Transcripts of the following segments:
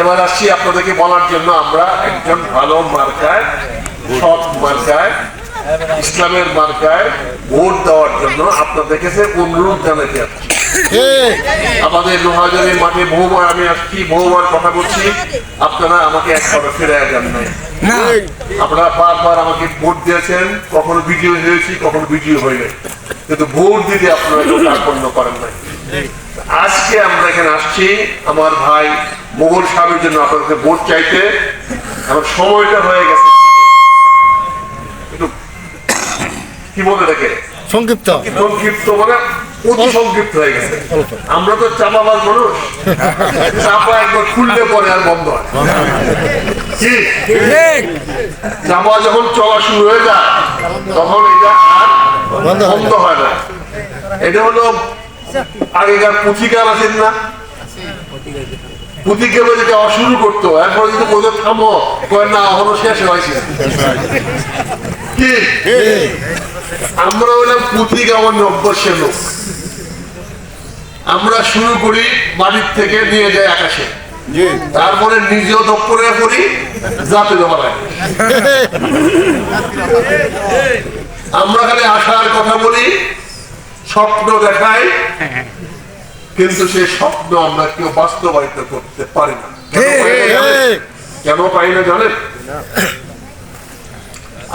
এবার আসছি আপনাদেরকে বলার জন্য আমরা একজন ভালো মার্কায় সৎ মার্কায় ইসলামের মার্কায় ভোট দেওয়ার জন্য আপনাদের কাছে অনুরোধ জানাতে আসছি। আমাদের লোহাজনের মাঠে বহুবার আমি আসছি বহুবার কথা বলছি। আপনারা আমাকে একবার ফিরে যান নাই। আপনারা বারবার আমাকে ভোট দিয়েছেন কখনো ভিডিও হয়েছি কখনো ভিডিও হয়ে কিন্তু ভোট দিতে আপনারা কেউ কার্পণ্য করেন নাই। আজকে আমরা এখানে আসছি আমার ভাই মোগল সাহেবের জন্য আপনাদেরকে ভোট চাইতে এখন সময়টা হয়ে গেছে। কি বলে দেখে সংক্ষিপ্ত। সংক্ষিপ্ত মানে অতি সংক্ষিপ্ত হয়ে গেছে। আমরা তো চাপাবাজ মানুষ। চাপা একবার খুললে পরে আর বন্ধ হয়। চাপা যখন চলা শুরু হয়ে যায় তখন এটা আর বন্ধ হয় না। বন্ধ হয় না। এটা হলো আগেকার পুঁথিকার আছেন না? পুঁথিকালে যেটা অশুরু করতো। এরপর যদি বলে থামো কয় না এখনও শেষ হয়েছে। কি? আমরা হলাম পুঁথিক আমার নব্বশের লোক। আমরা শুরু করি বাড়ির থেকে নিয়ে যাই আকাশে। তারপরে নিজেও দপ্তরে করি জাতি আমরা খালি আশার কথা বলি স্বপ্ন দেখাই কিন্তু সেই স্বপ্ন আমরা কেউ বাস্তবায়িত করতে পারি না। কেন পাই না জানেন?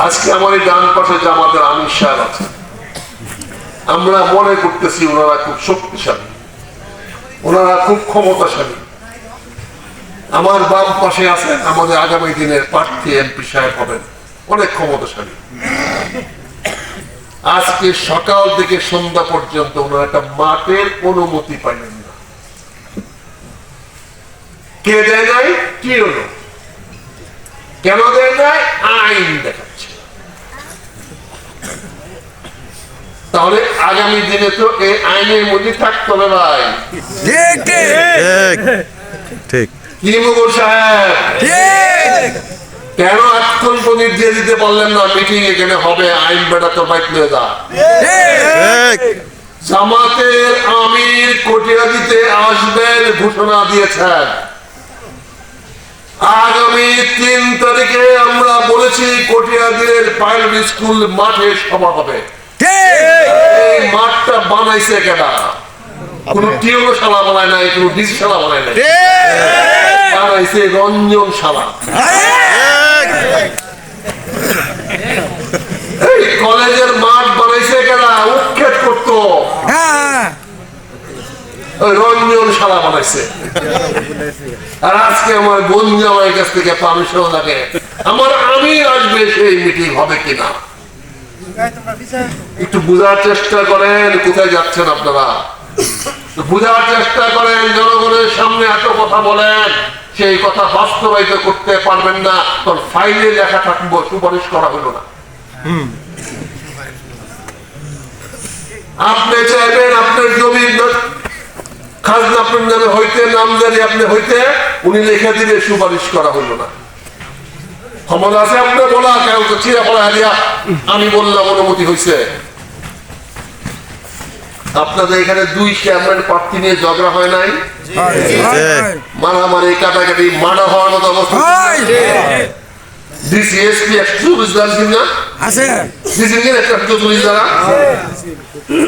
আজকে আমার এই ডান পাশে জামাতের আমির সাহেব আছে। আমরা মনে করতেছি ওনারা খুব শক্তিশালী। ওনারা খুব ক্ষমতাশালী। আমার বাম পাশে আছেন আমাদের আগামী দিনের প্রার্থী এমপি সাহেব হবেন। অনেক ক্ষমতাশালী। আজকে সকাল থেকে সন্ধ্যা পর্যন্ত ওনারা একটা মাঠের অনুমতি পাইলেন না। কে দেয় নাই? কি হলো? কেন দেয় নাই? আইন দেখাচ্ছে। তাহলে আগামী দিনে তো এই আইনের মধ্যে থাকতে হবে ভাই। ঠিক ঠিক। কি মুগুর সাহেব? কেন এতক্ষণ পর্যন্ত দিয়ে দিতে পারলেন না মিটিং এখানে হবে আইন বেটা তো বাইক নিয়ে যা। জামাতের আমির আসবেন ঘোষণা দিয়েছেন। আগামী তিন তারিখে আমরা বলেছি কটিয়াদিনের প্রাইমারি স্কুল মাঠে সভা হবে। এই মাঠটা বানাইছে কেনা কোন টিউনো শালা বানায় নাই কোন ডিসি শালা বানায় নাই। বানাইছে রঞ্জন শালা। এই কলেজের মাঠ বানাইছে কেনা উৎক্ষেপ করতো। ওই রঞ্জন শালা বানাইছে। আর আজকে আমার বোন জামাইয়ের কাছ থেকে পারমিশন লাগে। আমার আমি আসবে সেই মিটিং হবে কিনা? একটু বোঝার চেষ্টা করেন কোথায় যাচ্ছেন আপনারা? বোঝার চেষ্টা করেন জনগণের সামনে এত কথা বলেন। সেই কথা বাস্তবায়িত করতে পারবেন না তোর ফাইলে লেখা থাকব সুপারিশ করা হলো না। আপনি চাইবেন আপনার জমি খাজনা আপনার নামে হইতে নামজারি আপনি হইতে উনি লিখে দিলে সুপারিশ করা হলো না। ক্ষমতা আছে আপনার বলা কেউ তো ছিঁড়ে পড়া হারিয়া আমি বললাম অনুমতি হয়েছে আপনাদের এখানে দুই চেয়ারম্যান প্রার্থী নিয়ে ঝগড়া হয় নাই? মারামারি কাটাকাটি মারা হওয়ার মতো অবস্থা ডিসিএসপি একশো চল্লিশ দ্বারা না আছে। ডিসি একশো চল্লিশ দ্বারা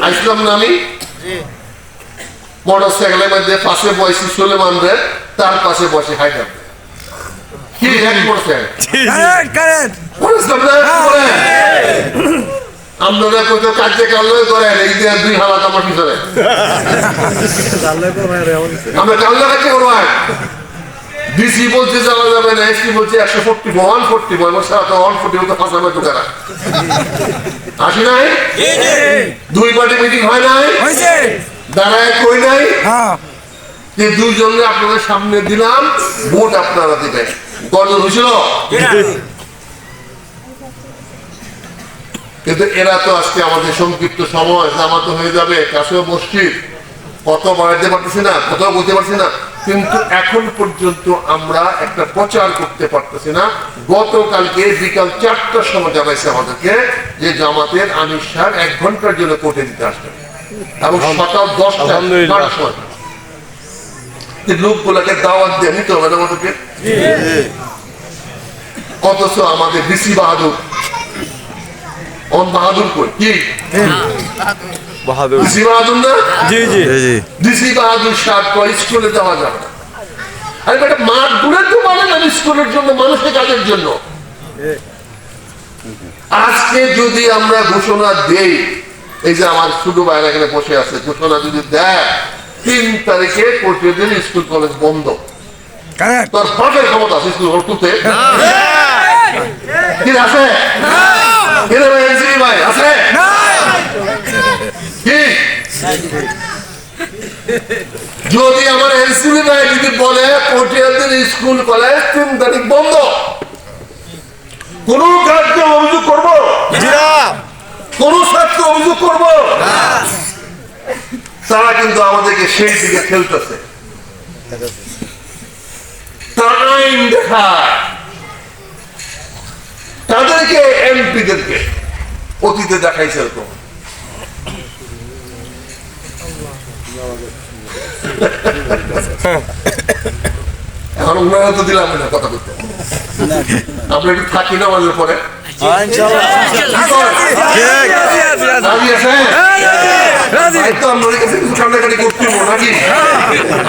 আসলাম না আমি। মোটর সাইকেলের মধ্যে পাশে বয়সী সুলেমান রে তার পাশে বসে হাইডার কি করছেন কারেন্ট কারেন্ট পরিশ্রম না করে আপনারা কত কার্যকাল করেন? এই যে দুই হালাত আমার পিছনে। আমরা কাল্লা কাছে করবেন ডিসি বলছে যাওয়া যাবে না এসপি বলছে একশো ফোর্টি ওয়ান ফোর্টি আমার সারা তো ওয়ান ফোর্টি মতো ফাঁসাবে দোকানা আসি নাই? দুই পার্টি মিটিং হয় নাই? দাঁড়ায় কই নাই? হ্যাঁ। যে দুইজনে আপনাদের সামনে দিলাম ভোট আপনারা দিবেন। গর্জন হয়েছিল? কিন্তু এরা তো আজকে আমাদের সংক্ষিপ্ত সময় জামাত হয়ে যাবে কাছেও মসজিদ। কত বাড়াইতে পারতেছি না কোথাও বলতে পারছি না। কিন্তু এখন পর্যন্ত আমরা একটা প্রচার করতে পারতেছি না। গতকালকে বিকাল চারটার সময় জানাইছে আমাদেরকে যে জামাতের আমির সাহেব এক ঘণ্টার জন্য কোর্টে দিতে আসবেন এবং সকাল দশটা সময় লোকগুলাকে দাওয়াত দিয়ে নিতে হবে আমাদেরকে? অথচ আমাদের ডিসি বাহাদুর অন বাহাদুর কই কি বাহাদুর ডিসি বাহাদুর না জি জি জি জি ডিসি বাহাদুর সাহেব কয় স্কুলে যাওয়া যাবে না আরে বেটা মাঠ দূরে তো মানে না স্কুলের জন্য মানুষের কাজের জন্য আজকে যদি আমরা ঘোষণা দেই এই যে আমার ছোট ভাইরা এখানে বসে আছে ঘোষণা যদি দেয় তিন তারিখে পঁচিশ দিন স্কুল কলেজ বন্ধ তোর ফাঁকের ক্ষমতা আছে স্কুল খুলতে কি আছে কি রে ভাই NCB ভাই যদি আমার এনসিবি ভাই যদি বলে পটিয়া দিন স্কুল কলেজ তিন তারিখ বন্ধ কোন কাজকে অভিযোগ করব কোন ছাত্র অভিযোগ করব তারা কিন্তু আমাদেরকে সেই দিকে খেলতেছে আইন দেখায় তাদেরকে এমপিদেরকে অতীতে দেখাইছে এরকম। এখন উনারা তো দিলাম না কথা বলতে। আমরা একটু থাকি না আমাদের পরে? রাজি আছে আমরা ওর কাছে কিছু কান্নাকাটি করতে হব নাকি?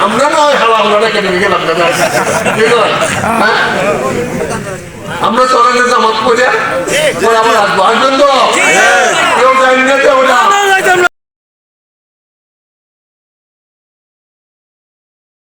আমরা না হয় হালা কেটে গেলাম? হ্যাঁ? আমরা চলে জামাত করে আবার আসব। আসবেন তো? কেউ জানি না